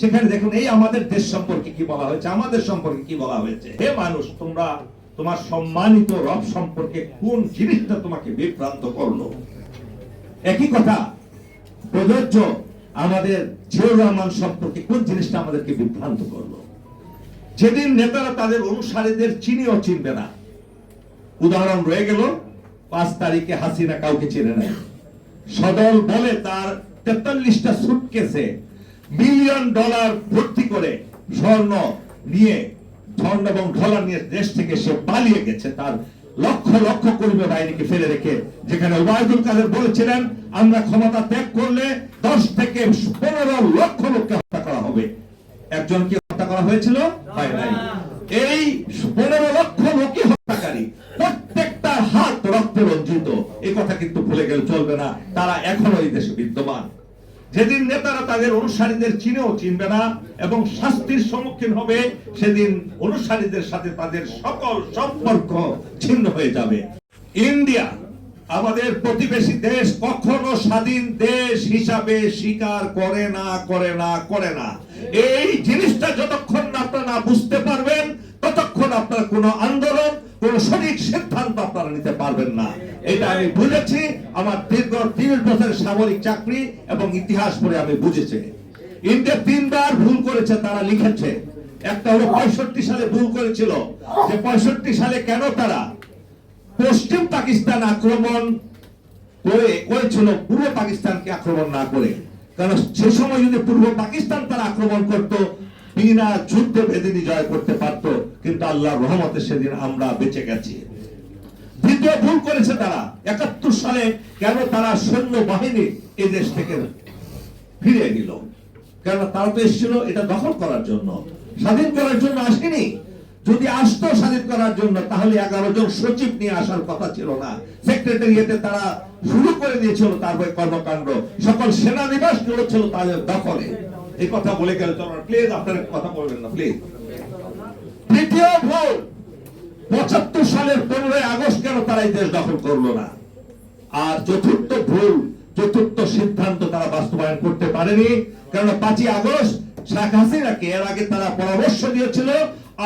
সেখানে দেখুন, এই আমাদের দেশ সম্পর্কে কি বলা হয়েছে? আমাদের সম্পর্কে কি বলা হয়েছে? হে মানুষ, তোমরা তোমার সম্মানিত রব সম্পর্কে কোন জিনিসটা তোমাকে বিভ্রান্ত করল? একই কথা, প্রযোজ্য আমাদের রহমান সম্পর্কে কোন জিনিসটা আমাদেরকে বিভ্রান্ত করল? যেদিন নেতারা তাদের অনুসারীদের চিনিও চিনবে না। উদাহরণ রয়ে গেল পাঁচ তারিখে হাসিনা কাউকে চেনে নাই। সদল বলে তার তেতাল্লিশটা সুটকেসে মিলিয়ন ডলার ভর্তি করে স্বর্ণ নিয়ে, স্বর্ণ এবং ডলার নিয়ে দেশ থেকে সে পালিয়ে গেছে। তার লক্ষ লক্ষ কর্মী বাহিনীকে ফেলে রেখে যেখানে ওবায়দুল কাদের বলেছিলেন, আমরা ক্ষমতা ত্যাগ করলে দশ থেকে পনেরো লক্ষ লোককে হত্যা করা হবে। একজনকে হত্যা করা হয়েছিল? হয় নাই। এই রক্তে রঞ্জিত এই কথা কিন্তু ভুলে গেলে চলবে না। তারা এখনও এই দেশে বিদ্যমান। যেদিন নেতারা তাদের অনুসারীদের চিনেও চিনবে না এবং শাস্তির সম্মুখীন হবে, সেদিন অনুসারীদের সাথে তাদের সকল সম্পর্ক ছিন্ন হয়ে যাবে। ইন্ডিয়া, আমাদের প্রতিবেশী দেশ, কখনো স্বাধীন দেশ হিসাবে স্বীকার করে না করে না করে না। এই জিনিসটা যতক্ষণ না আপনারা বুঝতে আপনারা নিতে পারবেন না। এটা আমি বুঝেছি। আমার দীর্ঘ তিরিশ বছরের সামরিক চাকরি এবং ইতিহাস পড়ে আমি বুঝেছি। ইন্ডিয়া তিনবার ভুল করেছে, তারা লিখেছে। একটা হলো পঁয়ষট্টি সালে ভুল করেছিল। যে পঁয়ষট্টি সালে কেন তারা পশ্চিম পাকিস্তান আক্রমণ করে, করেছিল, পূর্ব পাকিস্তানকে আক্রমণ না করে। কারণ সে সময় যদি পূর্ব পাকিস্তান তারা আক্রমণ করত, বিনা যুদ্ধে বেদিনী জয় করতে পারত। কিন্তু আল্লাহ রহমতে সেদিন আমরা বেঁচে গেছি। দ্বিতীয় ভুল করেছে তারা, একাত্তর সালে কেন তারা সৈন্য বাহিনী এই দেশ থেকে ফিরিয়ে নিল? কেন তারা তো এসেছিল এটা দখল করার জন্য। স্বাধীন করার জন্য আসেনি। যদি আসতো স্বাধীন করার জন্য, তাহলে এগারো জন সচিব নিয়ে আসার কথা ছিল না। সেক্রেটারিয়েটে তারা শুরু করে দিয়েছিল তারপরে কর্মকাণ্ড। সকল সেনানিবাস ছিল তাদের দখলে। এই কথা বলে গেলে চলো প্লিজ আপনারা কথা বলবেন না প্লিজ তৃতীয় ভুল। পঁচাত্তর সালের পনেরোই আগস্ট কেন তারা এই দেশ দখল করল না? আর চতুর্থ ভুল, চতুর্থ সিদ্ধান্ত তারা বাস্তবায়ন করতে পারেনি। কারণ পাঁচই আগস্ট শেখ হাসিনাকে এর আগে তারা পরামর্শ দিয়েছিল,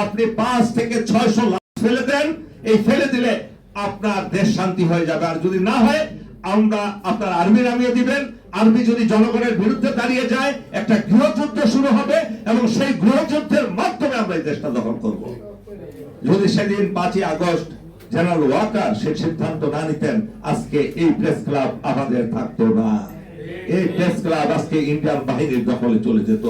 আপনি পাঁচ থেকে ছয়শো লাখ ফেলে দেন, এই ফেলে দিলে আপনার দেশ শান্তি হয়ে যাবে। আর যদি না হয়, আমরা আপনার আর্মি নামিয়ে দিবেন। আর্মি যদি জনগণের বিরুদ্ধে দাঁড়িয়ে যায়, একটা গৃহযুদ্ধ শুরু হবে এবং সেই গৃহযুদ্ধের মাধ্যমে আমরা এই দেশটা দখল করব। যদি সেদিন পাঁচই আগস্ট জেনারেল ওয়াকার সে সিদ্ধান্ত না নিতেন, আজকে এই প্রেস ক্লাব আমাদের থাকতো না। এই প্রেস ক্লাব আজকে ইন্ডিয়ান বাহিনীর দখলে চলে যেত।